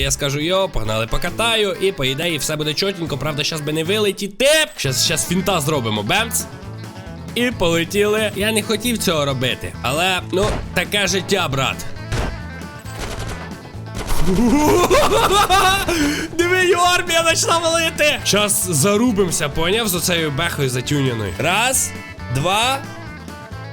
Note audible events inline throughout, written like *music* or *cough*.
я скажу йо, погнали покатаю, і по ідеї все буде чотенько, правда, щас би не вилетіти. Щас, щас фінта зробимо, бемц. І полетіли. Я не хотів цього робити, але ну, таке життя, брат. *laughs* Диви, армія почала валити. Щас зарубимося, поняв з оцею бехою затюняною. Раз, два,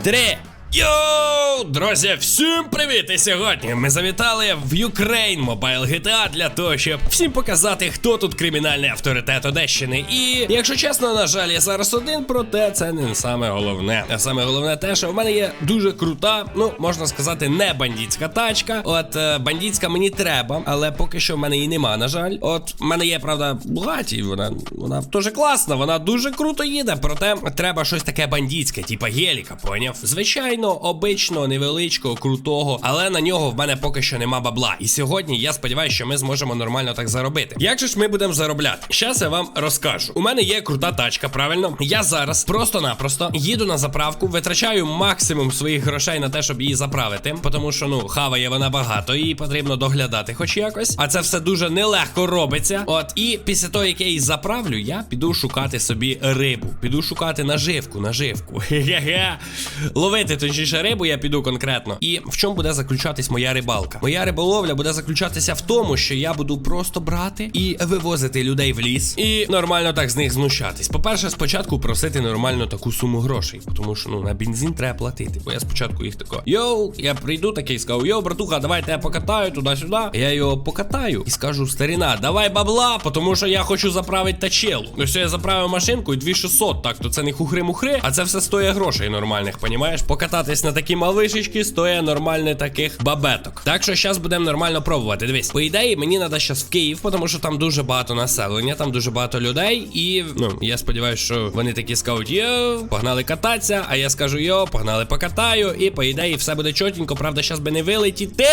три. Йоу, друзі, всім привіт! І сьогодні ми завітали в Ukraine Mobile GTA для того, щоб всім показати, хто тут кримінальний авторитет Одещини. І якщо чесно, на жаль, я зараз один, проте це не саме головне. А саме головне те, що в мене є дуже крута, ну можна сказати, не бандитська тачка. От е, бандитська мені треба, але поки що в мене її нема, на жаль. От в мене є, правда, Бугаті, вона вона дуже класна, вона дуже круто їде. Проте треба щось таке бандитське, типа геліка, поняв? Звичайно, обичного, невеличкого, крутого, але на нього в мене поки що нема бабла. І сьогодні я сподіваюся, що ми зможемо нормально так заробити. Як же ж ми будемо заробляти? Щас я вам розкажу. У мене є крута тачка, правильно? Я зараз просто-напросто їду на заправку, витрачаю максимум своїх грошей на те, щоб її заправити, тому що ну хаває вона багато, її потрібно доглядати, хоч якось. А це все дуже нелегко робиться. От і після того, як я її заправлю, я піду шукати собі рибу. Піду шукати наживку, наживку. *laughs* Ловити точніше рибу я піду конкретно. І в чому буде заключатись моя рибалка? Моя риболовля буде заключатися в тому, що я буду просто брати і вивозити людей в ліс і нормально так з них знущатись. По-перше, спочатку просити нормально таку суму грошей, тому що ну на бензин треба платити. Бо я спочатку їх тако, йоу, я прийду такий сказав, йоу, братуха, давай я покатаю туди-сюди. Я його покатаю і скажу, старіна, давай бабла, тому що я хочу заправити тачелу. Ну все, я заправив машинку і 2600, так то це не хухри-мухри, а це все стоїть грошей нормальних, понімаєш? Покататись на такі малишечки стоїть нормально таких бабеток. Так що зараз будемо нормально пробувати. Дивись, по ідеї, мені треба зараз в Київ, тому що там дуже багато населення, там дуже багато людей. І ну я сподіваюся, що вони такі скажуть, йо, погнали кататися. А я скажу йо, погнали покатаю. І по ідеї все буде чотенько, правда, зараз би не вилетіти.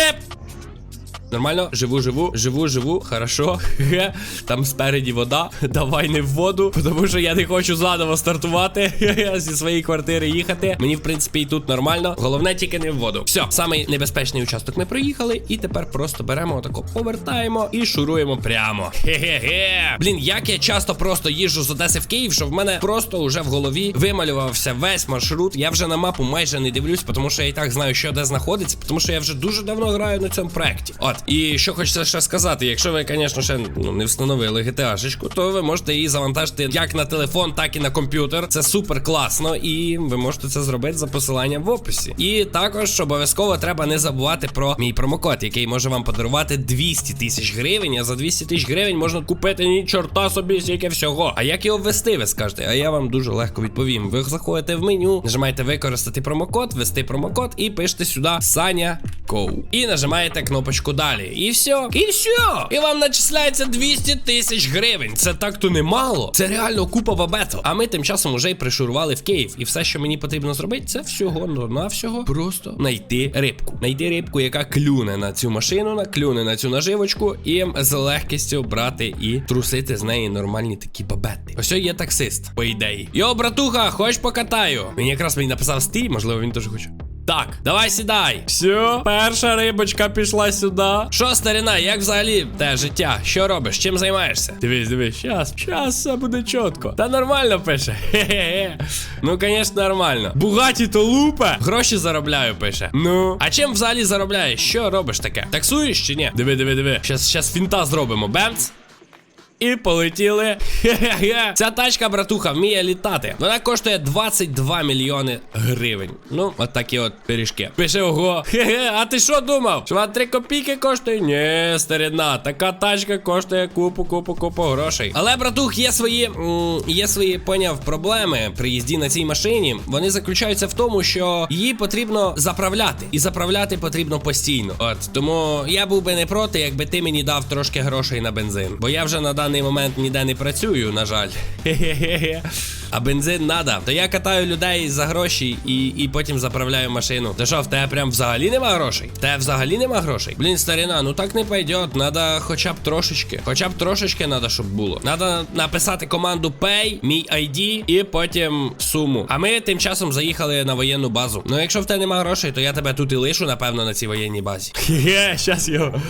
Нормально, живу, живу, живу, живу, хорошо. Там спереді вода. Давай не в воду, тому що я не хочу заново стартувати *laughs* зі своєї квартири їхати. Мені, в принципі, і тут нормально. Головне тільки не в воду. Все, самий небезпечний участок ми проїхали, і тепер просто беремо отако, повертаємо і шуруємо прямо. Хе-хе-хе. Блін, як я часто просто їжджу з Одеси в Київ, що в мене просто вже в голові вималювався весь маршрут. Я вже на мапу майже не дивлюсь, тому що я і так знаю, що де знаходиться, тому що я вже дуже давно граю на цьому проекті. От, і що хочеться ще сказати, якщо ви, звісно, ще ну, не встановили GTA-шечку, то ви можете її завантажити як на телефон, так і на комп'ютер. Це супер класно, і ви можете це зробити за посиланням в описі. І також обов'язково треба не забувати про мій промокод, який може вам подарувати 200 тисяч гривень. А за 200 тисяч гривень можна купити ні чорта собі стільки всього. А як його ввести, ви скажете? А я вам дуже легко відповім. Ви заходите в меню, нажимаєте використати промокод, ввести промокод і пишете сюди Саня Коу. І нажимаєте кнопочку далі. І все. І все. І вам начисляється 200 тисяч гривень. Це так то немало. Це реально купа бабету. А ми тим часом уже й пришурували в Київ. І все, що мені потрібно зробити, це всього на всього просто знайти рибку. Знайти рибку, яка клюне на цю машину, на клюне на цю наживочку, і з легкістю брати і трусити з неї нормальні такі бабети. Ось є таксист, по ідеї. Йо, братуха, хоч покатаю. Він якраз мені написав стій, можливо, він теж хоче. Так, давай сідай. Все, перша рибочка пішла сюди. Що, старина, як взагалі те життя? Що робиш? Чим займаєшся? Дивись, дивись, щас, щас все буде чітко. Та нормально пише. Хе-хе-хе. Ну, звісно, нормально. Бугаті то лупе. Гроші заробляю, пише. Ну. А чим взагалі заробляєш? Що робиш таке? Таксуєш чи ні? Диви, диви, диви. Щас, щас фінта зробимо. Бемц. І полетіли. Хе-хе-хе. *laughs* Ця тачка, братуха, вміє літати. Вона коштує 22 мільйони гривень. Ну, от такі от пиріжки. Пише ого. Хе-хе, *laughs* а ти що думав? Що вона 3 копійки коштує? Ні, старина, така тачка коштує купу, купу, купу грошей. Але, братух, є свої, є свої, поняв, проблеми при їзді на цій машині. Вони заключаються в тому, що її потрібно заправляти. І заправляти потрібно постійно. От тому я був би не проти, якби ти мені дав трошки грошей на бензин. Бо я вже на даний момент ніде не працюю, на жаль. Хе-хе-хе. А бензин надо. То я катаю людей за гроші і, і потім заправляю машину. Ти що, в тебе прям взагалі нема грошей? В тебе взагалі нема грошей? Блін, старина, ну так не пойдет. Надо хоча б трошечки. Хоча б трошечки надо, щоб було. Надо написати команду Pay, мій ID і потім суму. А ми тим часом заїхали на воєнну базу. Ну, якщо в тебе нема грошей, то я тебе тут і лишу, напевно, на цій воєнній базі. *laughs* Хе, щас його.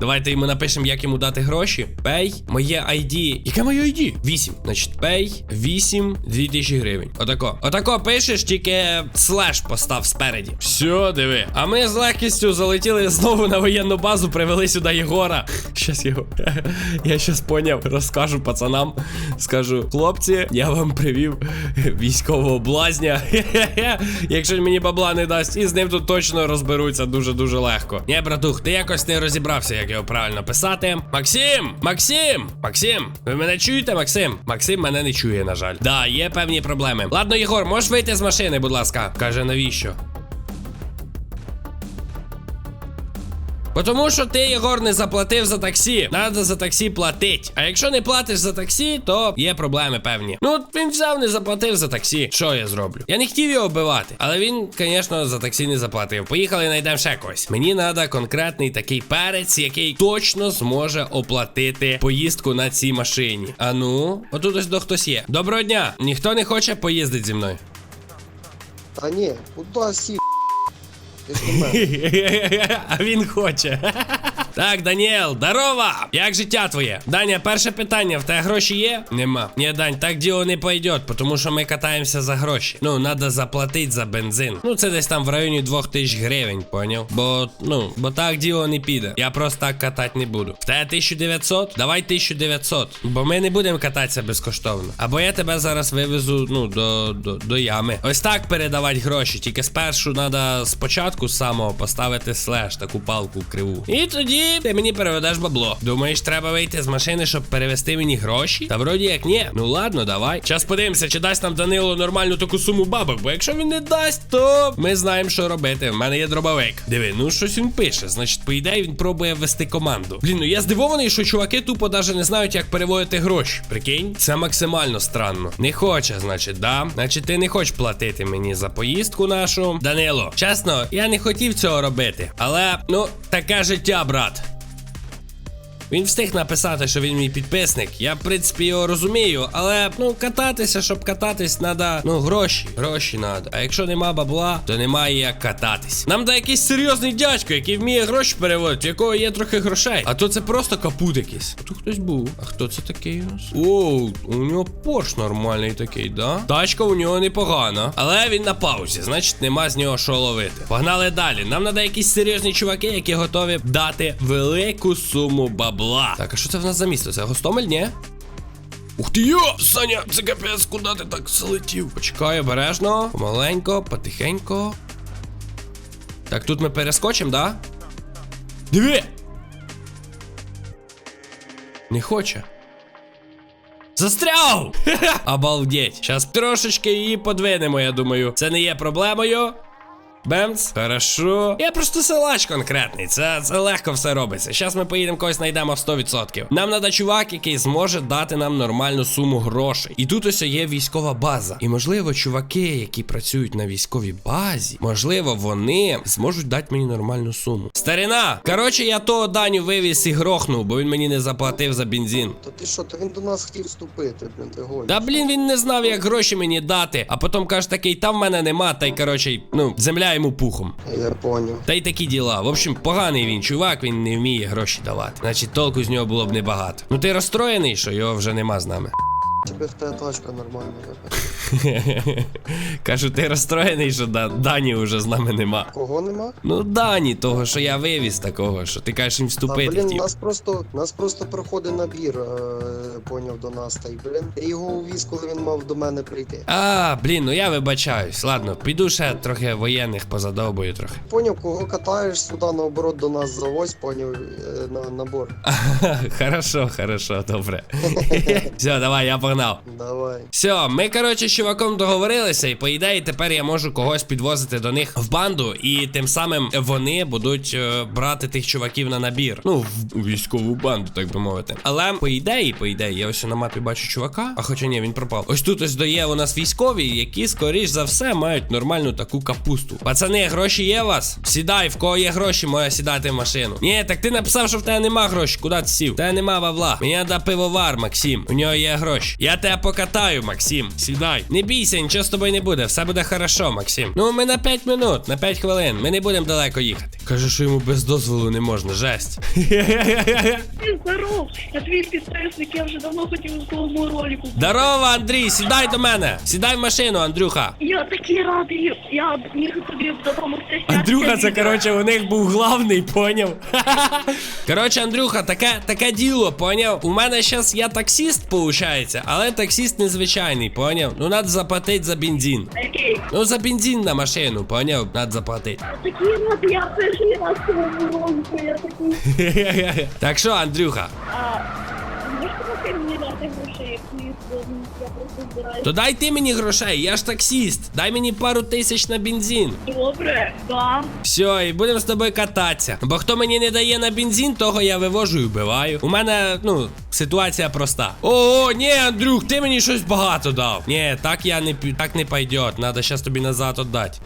Давайте йому напишемо, як йому дати гроші. Pay, моє ID. Яке моє ID? 8. Значить, Pay, 8, 2000 гривень. Отако. Отако пишеш, тільки слеш постав спереді. Все, диви. А ми з легкістю залетіли знову на воєнну базу, привели сюди Єгора. *laughs* Щас його. *laughs* Я щас поняв, розкажу пацанам. Скажу, хлопці, я вам привів військового блазня. *laughs* Якщо мені бабла не дасть, і з ним тут точно розберуться дуже-дуже легко. Ні, братух, ти якось не розібрався, як його правильно писати. Максим! Максим! Максим! Ви мене чуєте, Максим? Максим мене не чує, на жаль. Да, є певні проблеми. Ладно, Єгор, можеш вийти з машини, будь ласка. Каже, навіщо? Тому що ти, Єгор, не заплатив за таксі. Надо за таксі платить. А якщо не платиш за таксі, то є проблеми певні. Ну, він взяв, не заплатив за таксі. Що я зроблю? Я не хотів його вбивати. Але він, звісно, за таксі не заплатив. Поїхали, знайдемо ще когось. Мені треба конкретний такий перець, який точно зможе оплатити поїздку на цій машині. А ну, отут ось до хтось є. Доброго дня! Ніхто не хоче поїздити зі мною. Та ні, куда сі? Ти ж. *laughs* А він хоче. Так, Даніел, здорово! Як життя твоє? Даня, перше питання: в тебе гроші є? Нема. Ні, Дань, так діло не пойдет, тому що ми катаємося за гроші. Ну, треба заплатити за бензин. Ну, це десь там в районі 2000 гривень, поняв? Бо, ну, бо так діло не піде. Я просто так катати не буду. В тебе 1900? Давай 1900. Бо ми не будемо кататися безкоштовно. Або я тебе зараз вивезу, ну, до, до, до ями. Ось так передавати гроші. Тільки спершу треба спочатку з самого поставити слеш, таку палку криву. І тоді ти мені переведеш бабло. Думаєш, треба вийти з машини, щоб перевести мені гроші? Та вроді як ні. Ну ладно, давай. Зараз подивимося, чи дасть нам Данило нормальну таку суму бабок. Бо якщо він не дасть, то ми знаємо, що робити. В мене є дробовик. Диви, ну щось він пише. Значить, по ідеї він пробує ввести команду. Блін, ну я здивований, що чуваки тупо навіть не знають, як переводити гроші. Прикинь, це максимально странно. Не хоче, значить, да? Значить, ти не хочеш платити мені за поїздку нашу. Данило, чесно, я не хотів цього робити. Але, ну, таке життя, брат. Він встиг написати, що він мій підписник. Я, в принципі, його розумію, але ну кататися, щоб кататись, треба, ну, гроші. Гроші треба. А якщо нема бабла, то немає як кататись. Нам да якийсь серйозний дядько, який вміє гроші переводити, в якого є трохи грошей. А то це просто капут якийсь. А тут хтось був. А хто це такий? Оу, у нього порш нормальний такий, да? Тачка у нього непогана. Але він на паузі, значить нема з нього що ловити. Погнали далі. Нам треба якісь серйозні чуваки, які готові дати велику суму бабла. Так, а що це в нас за місто? Це Гостомель, ні? Ух ти йо! Саня, це капець, куди ти так залетів? Почекай обережно, помаленько, потихенько. Так, тут ми перескочимо, да? Диви! Не хоче. Застряв! *laughs* Обалдеть. Щас трошечки її подвинемо, я думаю. Це не є проблемою. Бемц, хорошо. Я просто силач конкретний. Це, це легко все робиться. Зараз ми поїдемо когось знайдемо 100%. Нам треба чувак, який зможе дати нам нормальну суму грошей. І тут ось є військова база. І можливо, чуваки, які працюють на військовій базі, можливо, вони зможуть дати мені нормальну суму. Старина! Коротше, я того Даню вивіз і грохнув, бо він мені не заплатив за бензин. То ти що, то він до нас хотів вступити, блін, ти гониш. Та блін, він не знав, як гроші мені дати, а потім каже такий, там в мене нема, та й коротше, ну, земля йому пухом. Я поняв. Та й такі діла. В общем, поганий він, чувак, він не вміє гроші давати. Значить, толку з нього було б небагато. Ну ти розстроєний, що його вже нема з нами. Тебе в тебе тачка нормальна. *laughs* Кажу, ти розстроєний, що да, Дані вже з нами нема. Кого нема? Ну, Дані, того, що я вивіз такого, що ти кажеш їм Та, вступити блін, нас просто, нас просто проходить набір, е, поняв до нас, та й, блін, я його увіз, коли він мав до мене прийти. А, блін, ну я вибачаюсь. Ладно, піду ще трохи воєнних позадовбую трохи. Поняв, кого катаєш сюди, наоборот, до нас завозь, поняв, е, на набор. *laughs* Хорошо, хорошо, добре. *laughs* Все, давай, я погнав. Канал. Давай. Все, ми, коротше, з чуваком договорилися, і по ідеї тепер я можу когось підвозити до них в банду, і тим самим вони будуть е, брати тих чуваків на набір. Ну, в військову банду, так би мовити. Але по ідеї, по ідеї, я ось на мапі бачу чувака. А хоча ні, він пропав. Ось тут ось дає у нас військові, які, скоріш за все, мають нормальну таку капусту. Пацани, гроші є у вас? Сідай, в кого є гроші, моя сідати в машину. Ні, так ти написав, що в тебе нема грошей. Куди ти сів? В тебе нема бабла. Мені треба пивовар, Максим. У нього є гроші. Я тебе покатаю, Максим. Сідай. Не бійся, нічого з тобою не буде. Все буде хорошо, Максим. Ну, ми на 5 минут, на 5 хвилин. Ми не будемо далеко їхати. Каже, що йому без дозволу не можна. Жесть. Здоров! Я твій підписник, я вже давно хотів у твоєму ролику. Здорово, Андрій, сідай до мене. Сідай в машину, Андрюха. Я такий радий, я міг тобі допомогти. Андрюха, це коротше, у них був главний, поняв? *laughs* Коротше, Андрюха, таке, таке діло, поняв? У мене зараз я таксіст, получається, але таксіст незвичайний, поняв? Ну, надо заплатити за бензин. Окей. Ну, за бензин на машину, поняв? Надо заплатити. Такі радий, я перший раз твоєму я такий. *laughs* так що, Андрюха, А, можеш мені дати грошей, як ти я просто збираюся. то дай ти мені грошей, я ж таксіст. Дай мені пару тисяч на бензин. Добре, дам. Все, і будемо з тобою кататися. Бо хто мені не дає на бензин, того я вивожу і вбиваю. У мене, ну, ситуація проста. О, ні, Андрюх, ти мені щось багато дав. Ні, так я не пі- так не пойдет. Надо щас тобі назад отдати.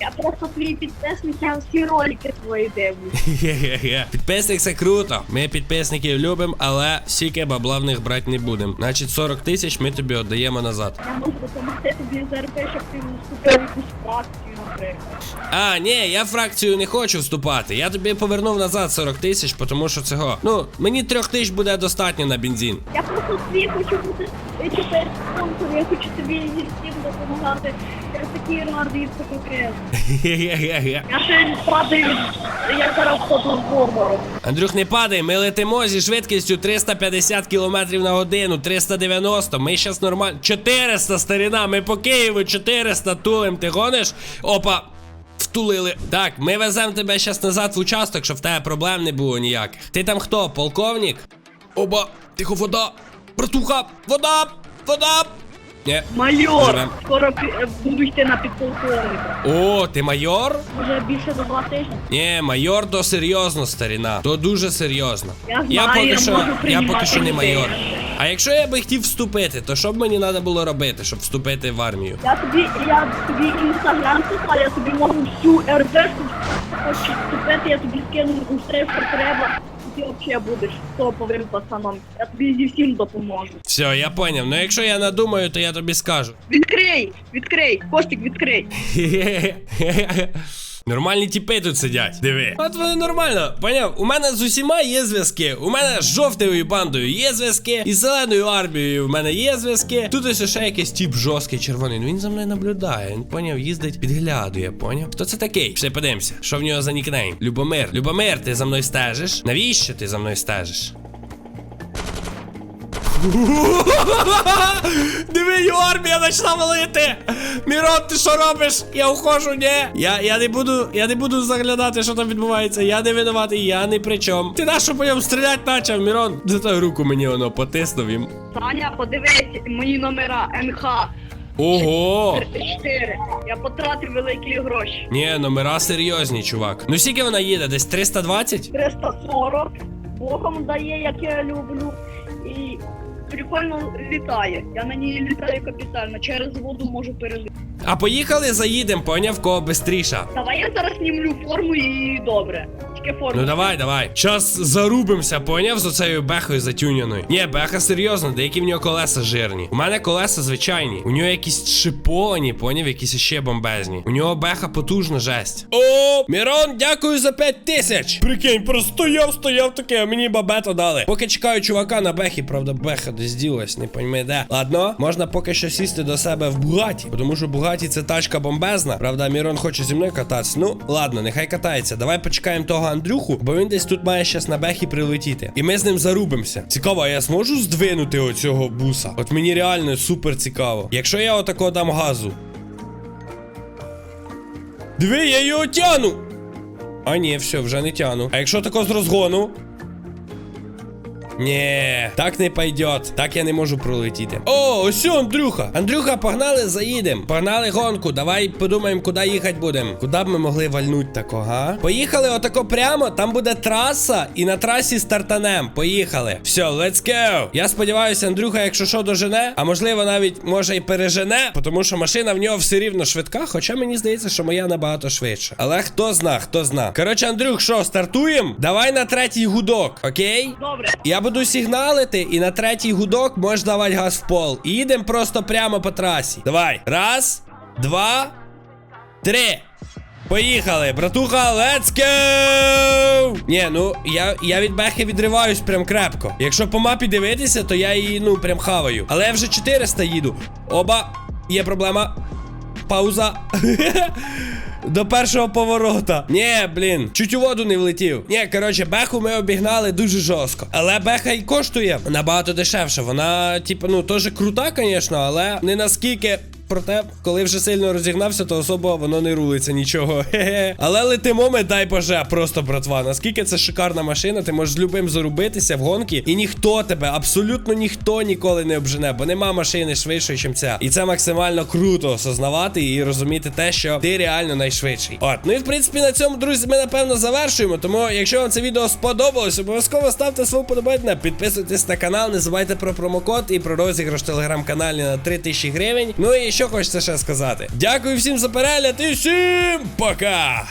Я просто твій підписник, я всі ролики твої дивлюсь. Підписник це круто. Ми підписників любимо, але стільки бабла в них брати не будемо. Значить, 40 тисяч ми тобі віддаємо назад. Я можу допомогти тобі заробити, щоб ти вступив в якусь фракцію, наприклад. А, ні, я в фракцію не хочу вступати. Я тобі повернув назад 40 тисяч, тому що цього. Ну, мені трьох тисяч буде достатньо на бензин. Я просто свій хочу бути спонсор, я хочу тобі зі всім допомагати. Такий радий, це Я ще падаю, я зараз ходу з бомбаром. Андрюх, не падай, ми летимо зі швидкістю 350 км на годину, 390. Ми щас нормально. 400 старіна, ми по Києву 400 тулим. Ти гониш? Опа. Втулили. Так, ми веземо тебе щас назад в участок, щоб в тебе проблем не було ніяких. Ти там хто, полковник? Оба, тихо, вода. Братуха, вода, вода. Ні. Майор! Живем. Скоро пі- е, буду йти на підполковника. О, ти майор? Вже більше за два тижні. Ні, майор то серйозно, старіна. То дуже серйозно. Я я поки що, можу я приймати поки що не людей. майор. А якщо я би хотів вступити, то що б мені треба було робити, щоб вступити в армію? Я тобі, я тобі інстаграм писав, я тобі можу всю РДшку хочеш вступити, я тобі скину усе, що треба. Ти взагалі будеш топовим пацаном. Я тобі зі всім допоможу. Все, я поняв. Ну якщо я надумаю, то я тобі скажу. Відкрий! Відкрий! Костик, відкрий! *laughs* Нормальні тіпи тут сидять. Диви. От вони нормально. Поняв? У мене з усіма є зв'язки. У мене з жовтою бандою є зв'язки. І з зеленою армією в мене є зв'язки. Тут ось ще якийсь тіп жорсткий червоний. Ну він за мною наблюдає. Він поняв, їздить, підглядує, поняв? Хто це такий? Все подивимося. Що в нього за нікнейм? Любомир. Любомир, ти за мною стежиш? Навіщо ти за мною стежиш? *laughs* Диви, його армія почала валити! Мірон, ти що робиш? Я ухожу, ні. Я, я не буду, я не буду заглядати, що там відбувається. Я не винуватий, я не при чому. Ти на що по ньому стріляти почав, Мірон? Зато руку мені воно потиснув їм. Саня, подивись мої номера НХ Ого! 4. Я потратив великі гроші. Ні, номера серйозні, чувак. Ну скільки вона їде? Десь 320? 340. Богом дає, як я люблю. Прикольно літає. Я на ній літаю капітально. Через воду можу перелити. А поїхали, заїдемо, поняв кого бистріша. Давай я зараз знімлю форму і добре. Тільки форму. Ну давай, давай. Щас зарубимося, поняв з оцею бехою затюняною. Ні, беха серйозно, деякі в нього колеса жирні. У мене колеса звичайні. У нього якісь шиповані, поняв, якісь ще бомбезні. У нього беха потужна жесть. О, Мірон, дякую за 5 тисяч. Прикинь, просто стояв, стояв таке, а мені бабето дали. Поки чекаю чувака на бехі, правда, беха десь ділась, не пойми де. Ладно, можна поки що сісти до себе в Бугаті, тому що Бугаті це тачка бомбезна. Правда, Мірон хоче зі мною кататися. Ну, ладно, нехай катається. Давай почекаємо того Андрюху, бо він десь тут має щас на бехі прилетіти. І ми з ним зарубимося. Цікаво, а я зможу здвинути оцього буса? От мені реально супер цікаво. Якщо я отако дам газу. Диви, я його тяну. А ні, все, вже не тяну. А якщо тако з розгону? Ні, так не пойдет. Так я не можу пролетіти. О, ось Андрюха. Андрюха, погнали, заїдемо. Погнали гонку. Давай подумаємо, куди їхати будемо. Куди б ми могли вальнути тако, га? Поїхали отако прямо. Там буде траса, і на трасі стартанем. Поїхали. Все, let's go. Я сподіваюся, Андрюха, якщо що, дожене, а можливо, навіть може і пережене, тому що машина в нього все рівно швидка. Хоча мені здається, що моя набагато швидша. Але хто зна, хто зна. Коротше, Андрюх, що, стартуємо? Давай на третій гудок, окей? Добре. Я буду сигналити, і на третій гудок можеш давати газ в пол. І їдемо просто прямо по трасі. Давай. Раз, два, три. Поїхали, братуха, let's go! Ні, ну я, я від бехи відриваюсь прям крепко. Якщо по мапі дивитися, то я її, ну, прям хаваю. Але я вже 400 їду. Оба, є проблема. Пауза. *laughs* До першого поворота. Ні, блін, чуть у воду не влетів. Ні, коротше, беху ми обігнали дуже жорстко. Але беха і коштує набагато дешевше. Вона, типу, ну, теж крута, звісно, але не наскільки. Проте, коли вже сильно розігнався, то особо воно не рулиться нічого. Хе-хе. Але летимо ми, дай боже, просто братва. Наскільки це шикарна машина, ти можеш з любим зарубитися в гонки, і ніхто тебе, абсолютно ніхто ніколи не обжене, бо нема машини швидшої, ніж ця. І це максимально круто осознавати і розуміти те, що ти реально найшвидший. От, ну і в принципі на цьому, друзі, ми напевно завершуємо. Тому, якщо вам це відео сподобалось, обов'язково ставте свого подобайна, підписуйтесь на канал, не забувайте про промокод і про розіграш телеграм-каналі на 3000 гривень. Ну і що хочеться ще сказати. Дякую всім за перегляд і всім пока!